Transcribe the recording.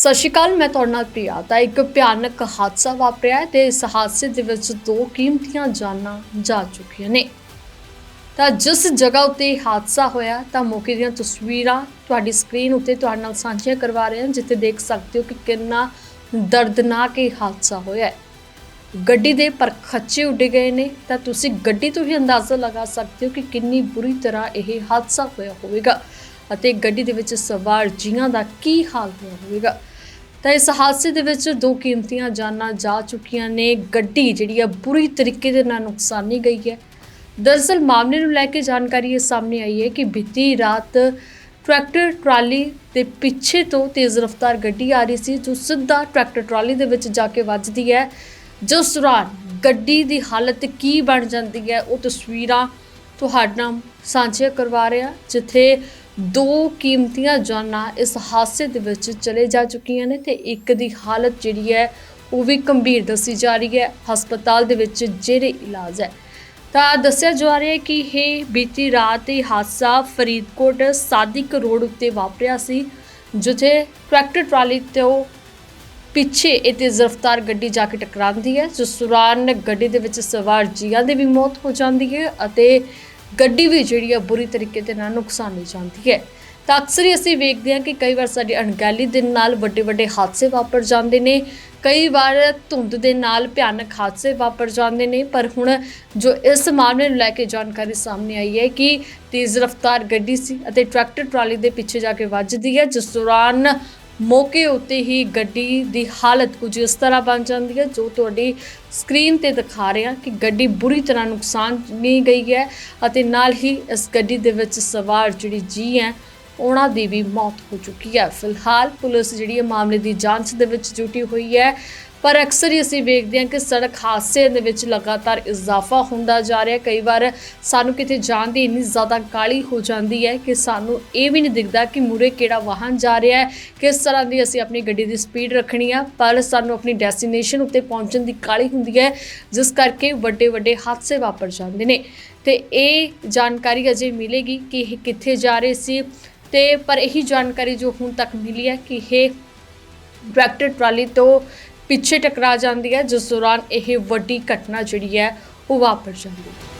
ਸਤਿ ਸ਼੍ਰੀ ਅਕਾਲ, ਮੈਂ ਤੁਹਾਡੇ ਨਾਲ ਪ੍ਰਿਆ ਤਾਂ ਇੱਕ ਭਿਆਨਕ ਹਾਦਸਾ ਵਾਪਰਿਆ ਹੈ ਤੇ ਇਸ ਹਾਦਸੇ ਦੇ ਵਿੱਚ ਦੋ ਕੀਮਤੀਆਂ ਜਾਨਾਂ ਜਾ ਚੁੱਕੀਆਂ ਨੇ। ਤਾਂ ਜਿਸ ਜਗ੍ਹਾ ਉੱਤੇ ਹਾਦਸਾ ਹੋਇਆ, ਤਾਂ ਮੌਕੇ ਦੀਆਂ ਤਸਵੀਰਾਂ ਤੁਹਾਡੀ ਸਕਰੀਨ ਉੱਤੇ ਤੁਹਾਡੇ ਨਾਲ ਸਾਂਝੀਆਂ ਕਰਵਾ ਰਹੇ ਹਾਂ ਜਿੱਥੇ ਦੇਖ ਸਕਦੇ ਹੋ ਕਿ ਕਿੰਨਾ ਦਰਦਨਾਕ ਇਹ ਹਾਦਸਾ ਹੋਇਆ ਹੈ। ਗੱਡੀ ਦੇ ਪਰ ਖੱਚੇ ਉੱਡੇ ਗਏ ਨੇ, ਤਾਂ ਤੁਸੀਂ ਗੱਡੀ ਤੋਂ ਹੀ ਅੰਦਾਜ਼ਾ ਲਗਾ ਸਕਦੇ ਹੋ ਕਿ ਕਿੰਨੀ ਬੁਰੀ ਤਰ੍ਹਾਂ ਇਹ ਹਾਦਸਾ ਹੋਇਆ ਹੋਵੇਗਾ ਅਤੇ ਗੱਡੀ ਦੇ ਵਿੱਚ ਸਵਾਰ ਜੀਆਂ ਦਾ ਕੀ ਹਾਲ ਹੋਇਆ ਹੋਵੇਗਾ। ਤਾਂ ਇਸ ਹਾਦਸੇ ਦੇ ਵਿੱਚ ਦੋ ਕੀਮਤੀਆਂ ਜਾਨਾਂ ਜਾ ਚੁੱਕੀਆਂ ਨੇ। ਗੱਡੀ ਜਿਹੜੀ ਆ, ਬੁਰੀ ਤਰੀਕੇ ਦੇ ਨਾਲ ਨੁਕਸਾਨੀ ਗਈ ਹੈ। ਦਰਅਸਲ ਮਾਮਲੇ ਨੂੰ ਲੈ ਕੇ ਜਾਣਕਾਰੀ ਇਹ ਸਾਹਮਣੇ ਆਈ ਹੈ ਕਿ ਬੀਤੀ ਰਾਤ ਟਰੈਕਟਰ, ਟਰਾਲੀ ਦੇ ਪਿੱਛੇ ਤੋਂ ਤੇਜ਼ ਰਫ਼ਤਾਰ ਗੱਡੀ ਆ ਰਹੀ ਸੀ, ਜੋ ਸਿੱਧਾ ਟਰੈਕਟਰ, ਟਰਾਲੀ ਦੇ ਵਿੱਚ ਜਾ ਕੇ ਵੱਜਦੀ ਹੈ। ਜਿਸ ਦੌਰਾਨ ਗੱਡੀ ਦੀ ਹਾਲਤ ਕੀ ਬਣ ਜਾਂਦੀ ਹੈ, ਉਹ ਤਸਵੀਰਾਂ ਤੁਹਾਡੇ ਨਾਲ ਸਾਂਝੀਆਂ ਕਰਵਾ ਰਿਹਾ, ਜਿੱਥੇ ਦੋ ਕੀਮਤੀਆਂ ਜਾਨਾਂ ਇਸ ਹਾਦਸੇ ਦੇ ਵਿੱਚ ਚਲੇ ਜਾ ਚੁੱਕੀਆਂ ਨੇ ਤੇ ਇੱਕ ਦੀ ਹਾਲਤ ਜਿਹੜੀ ਹੈ, ਉਹ ਵੀ ਗੰਭੀਰ ਦੱਸੀ ਜਾ ਰਹੀ ਹੈ। ਹਸਪਤਾਲ ਦੇ ਵਿੱਚ ਜਿਹੜੇ ਇਲਾਜ ਹੈ। ਤਾਂ ਦੱਸਿਆ ਜਾ ਰਿਹਾ ਹੈ ਕਿ ਇਹ ਬੀਤੀ ਰਾਤ ਇਹ ਹਾਦਸਾ ਫਰੀਦਕੋਟ ਸਾਦਿਕ ਰੋਡ ਉੱਤੇ ਵਾਪਰਿਆ ਸੀ, ਜਿੱਥੇ ਟਰੈਕਟਰ ਟਰਾਲੀ ਤੋਂ ਪਿੱਛੇ ਇਹ ਤੇਜ਼ ਰਫ਼ਤਾਰ ਗੱਡੀ ਜਾ ਕੇ ਟਕਰਾਉਂਦੀ ਹੈ। ਜਿਸ ਦੌਰਾਨ ਗੱਡੀ ਦੇ ਵਿੱਚ ਸਵਾਰ ਜੀਆਂ ਦੀ ਵੀ ਮੌਤ ਹੋ ਜਾਂਦੀ ਹੈ ਅਤੇ ਗੱਡੀ ਵੀ ਜਿਹੜੀ ਆ ਬੁਰੀ ਤਰੀਕੇ ਦੇ ਨਾਲ ਨੁਕਸਾਨੀ ਜਾਂਦੀ ਹੈ। ਤਾਂ ਅਕਸਰ ਹੀ ਅਸੀਂ ਵੇਖਦੇ ਹਾਂ ਕਿ ਕਈ ਵਾਰ ਸਾਡੀ ਅਣਗਹਿਲੀ ਦੇ ਨਾਲ ਵੱਡੇ ਵੱਡੇ ਹਾਦਸੇ ਵਾਪਰ ਜਾਂਦੇ ਨੇ, ਕਈ ਵਾਰ ਧੁੰਦ ਦੇ ਨਾਲ ਭਿਆਨਕ ਹਾਦਸੇ ਵਾਪਰ ਜਾਂਦੇ ਨੇ, ਪਰ ਹੁਣ ਜੋ ਇਸ ਮਾਮਲੇ ਨੂੰ ਲੈ ਕੇ ਜਾਣਕਾਰੀ ਸਾਹਮਣੇ ਆਈ ਹੈ ਕਿ ਤੇਜ਼ ਰਫ਼ਤਾਰ ਗੱਡੀ ਸੀ ਅਤੇ ਟਰੈਕਟਰ ਟਰਾਲੀ ਦੇ ਪਿੱਛੇ ਜਾ ਕੇ ਵੱਜਦੀ ਹੈ, ਜਿਸ ਦੌਰਾਨ ਮੌਕੇ ਉੱਤੇ ਹੀ ਗੱਡੀ ਦੀ ਹਾਲਤ ਕੁਝ ਇਸ ਤਰ੍ਹਾਂ ਬਣ ਜਾਂਦੀ ਹੈ, ਜੋ ਤੁਹਾਡੀ ਸਕਰੀਨ ਤੇ ਦਿਖਾ ਰਿਹਾ ਕਿ ਗੱਡੀ ਬੁਰੀ ਤਰ੍ਹਾਂ ਨੁਕਸਾਨ ਨਹੀਂ ਗਈ ਹੈ ਅਤੇ ਨਾਲ ਹੀ ਇਸ ਗੱਡੀ ਦੇ ਵਿੱਚ ਸਵਾਰ ਜਿਹੜੀ ਜੀ ਹੈ, ਉਹਨਾਂ ਦੀ ਵੀ ਮੌਤ ਹੋ ਚੁੱਕੀ ਹੈ। ਫਿਲਹਾਲ ਪੁਲਿਸ ਜਿਹੜੀ ਹੈ, ਮਾਮਲੇ ਦੀ ਜਾਂਚ ਦੇ ਵਿੱਚ ਜੁਟੀ ਹੋਈ ਹੈ। ਪਰ ਅਕਸਰ ਹੀ ਅਸੀਂ ਵੇਖਦੇ ਹਾਂ ਕਿ ਸੜਕ ਹਾਦਸੇ ਦੇ ਵਿੱਚ ਲਗਾਤਾਰ ਇਜ਼ਾਫਾ ਹੁੰਦਾ ਜਾ ਰਿਹਾ ਕਈ ਵਾਰ ਸਾਨੂੰ ਕਿਤੇ ਜਾਣ ਦੀ ਇੰਨੀ ਜ਼ਿਆਦਾ ਕਾਲੀ ਹੋ ਜਾਂਦੀ ਹੈ ਕਿ ਸਾਨੂੰ ਇਹ ਵੀ ਨਹੀਂ ਦਿਖਦਾ ਕਿ ਮੂਰੇ ਕਿਹੜਾ ਵਾਹਨ ਜਾ ਰਿਹਾ ਹੈ। ਕਿਸ ਤਰ੍ਹਾਂ ਦੀ ਅਸੀਂ ਆਪਣੀ ਗੱਡੀ ਦੀ ਸਪੀਡ ਰੱਖਣੀ ਆ, ਪਰ ਸਾਨੂੰ ਆਪਣੀ ਡੈਸਟੀਨੇਸ਼ਨ ਉੱਤੇ ਪਹੁੰਚਣ ਦੀ ਕਾਲੀ ਹੁੰਦੀ ਹੈ, ਜਿਸ ਕਰਕੇ ਵੱਡੇ ਵੱਡੇ ਹਾਦਸੇ ਵਾਪਰ ਜਾਂਦੇ ਨੇ। ਤੇ ਇਹ ਜਾਣਕਾਰੀ ਅਜੇ ਮਿਲੇਗੀ ਕਿ ਇਹ ਕਿੱਥੇ ਜਾ ਰਹੇ ਸੀ। ਤੇ ਪਰ ਇਹੀ ਜਾਣਕਾਰੀ ਜੋ ਹੁਣ ਤੱਕ ਮਿਲੀ ਹੈ ਕਿ ਇਹ ਟਰੈਕਟਰ ਟਰਾਲੀ ਤੋਂ ਪਿੱਛੇ ਟਕਰਾ ਜਾਂਦੀ ਹੈ, ਜਿਸ ਦੌਰਾਨ ਇਹ ਵੱਡੀ ਘਟਨਾ ਜਿਹੜੀ ਹੈ ਉਹ ਵਾਪਰ ਜਾਂਦੀ ਹੈ।